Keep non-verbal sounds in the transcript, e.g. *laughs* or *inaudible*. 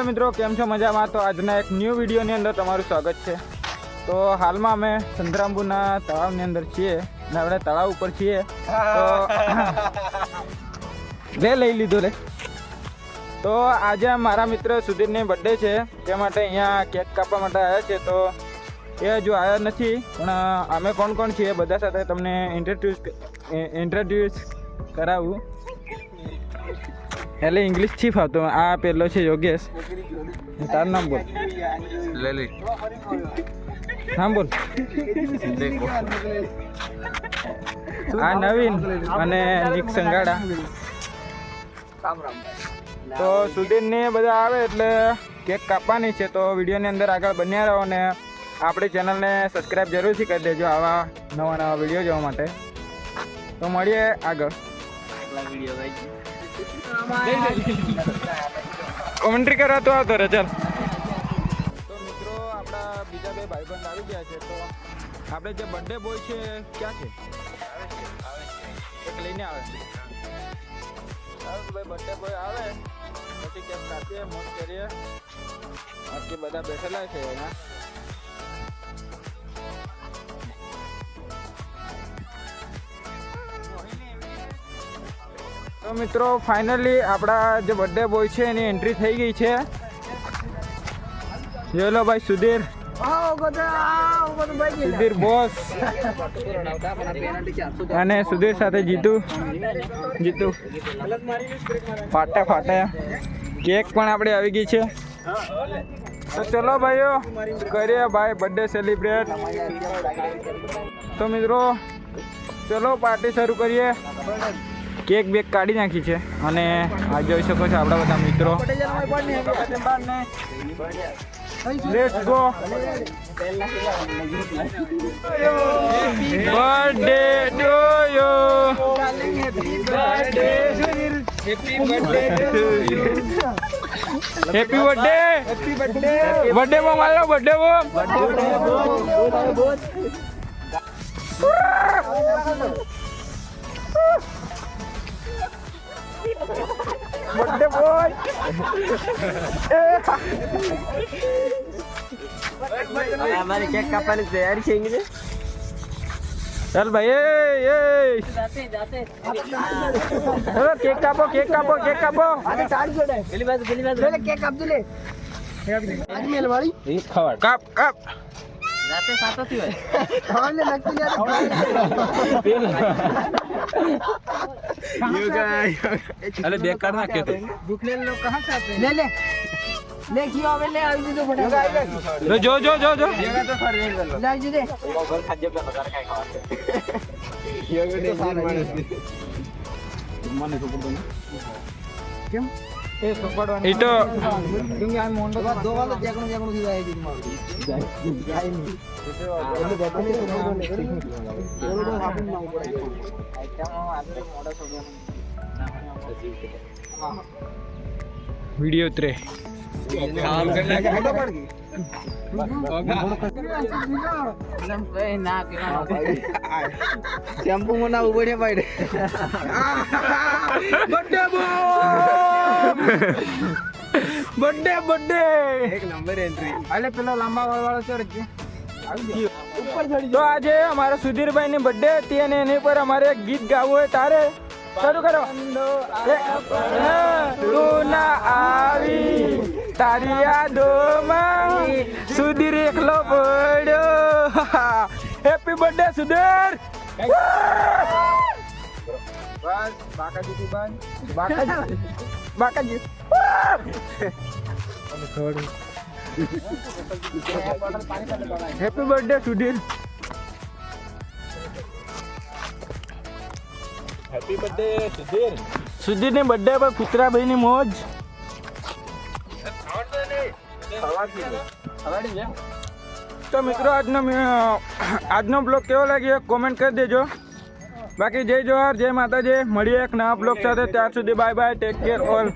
કેમ છો મજામાં? તો આજના એક ન્યૂ વિડીયોની અંદર તમારું સ્વાગત છે. તો હાલમાં અમે સંતરામપુરના તળાવની અંદર છીએ અને આપણે તળાવ ઉપર છીએ. તો *laughs* લે લઈ લીધું રે. તો આજે મારા મિત્ર સુધીરની બર્થડે છે તે માટે અહીંયા કેક કાપવા માટે આવ્યા છે. તો એ હજુ આવ્યા નથી પણ અમે કોણ કોણ છીએ બધા સાથે તમને ઇન્ટ્રોડ્યુસ ઇન્ટ્રોડ્યુસ કરાવું. એટલે ઇંગ્લિશથી ફાવતો આ પેલો છે યોગેશ. તાર નામ બોલ. લલિત નામ બોલ. આ નવીન અને નિક સંગાડા. તો સુધીરને બધા આવે એટલે કેક કાપવાની છે. તો વિડીયોની અંદર આગળ બન્યા રહો ને આપણી ચેનલને સબસ્ક્રાઈબ જરૂરથી કરી દેજો આવા નવા નવા વીડિયો જોવા માટે. તો મળીએ આગળ. કોમેન્ટ્રી કરવા તો આવતો રે ચાલ. તો મિત્રો, આપણા બીજા બે ભાઈબંધ આવી ગયા છે, તો આપણે જે બર્થડે બોય છે, ક્યાં છે? એક લઈને આવે. સારું, ભાઈ બર્થડે બોય આવે. પછી કેમ કાપીએ મોજ કરીએ. બાકી બધા બેઠેલા છે અહીંયા તો મિત્રો ફાઇનલી આપણા જે બર્થડે બોય છે એની એન્ટ્રી થઈ ગઈ છે. યલો ભાઈ સુધીર. સુધીર બોસ અને સુધીર સાથે જીતુ. જીતુ. ફાટા ફાટા. કેક પણ આપણે આવી ગઈ છે. તો ચલો ભાઈઓ કરીએ ભાઈ બર્થડે સેલિબ્રેટ તો મિત્રો ચલો પાર્ટી શરૂ કરીએ. કેક બેક કાઢી નાખી છે અને આ જોઈ શકો છો આપણા બધા મિત્રો. Let's go birthday to you happy birthday happy birthday birthday માં મારો બર્થડે માં બર્થડે બોય. અમારી કેક કાપવાની તૈયારી છે ઇંગ્લિશ ચાલ ભાઈ એ એ. કેક કાપો કેક કાપો કેક કાપો. પેલી બાજુ પેલી બાજુ. કેક કાપજો લે. આજમેલ વાળી. કાપ કાપ. રાતે સાતો *laughs* થી હોય ખાવાને લગતી ले બેકાર ના કે ભૂખ લે લો કહા સે આપે લે લે जो કી આવે લે આવી દીધો कर ले જો જો જો જો લે આવી દે ઈ તો દો વાળો જેકણો જેકણો થી જાય बोल મારું વિડિયો ઉતરે શેમ્પુ મને ઊભો છે ભાઈ બર્થડે બર્થડે બર્થડે એક નંબર એન્ટ્રી અલે પેલો લાંબા વાળ વાળો સર તો આજે અમારા સુધીરભાઈ ની બર્થડે હતી અને એની પર અમારે એક ગીત ગાવું હોય તારે. શરૂ કરો. તું ના આવી તારી યાદોમાં સુધીર એકલો પડ્યો. Happy birthday Sudhir. બસ બાકાજી બંધ. બાકાજી બાકાજી happy birthday Sudhir happy birthday Sudhir સુધીરની birthday પર પુત્રાભાઈ ની મોજ. તો મિત્રો આજનો આજનો બ્લોગ કેવો લાગ્યો? કોમેન્ટ કરી દેજો. બાકી જય જોહાર, જય માતાજી. મળીએ એક નવા બ્લોગ સાથે. ત્યાર સુધી bye bye take care all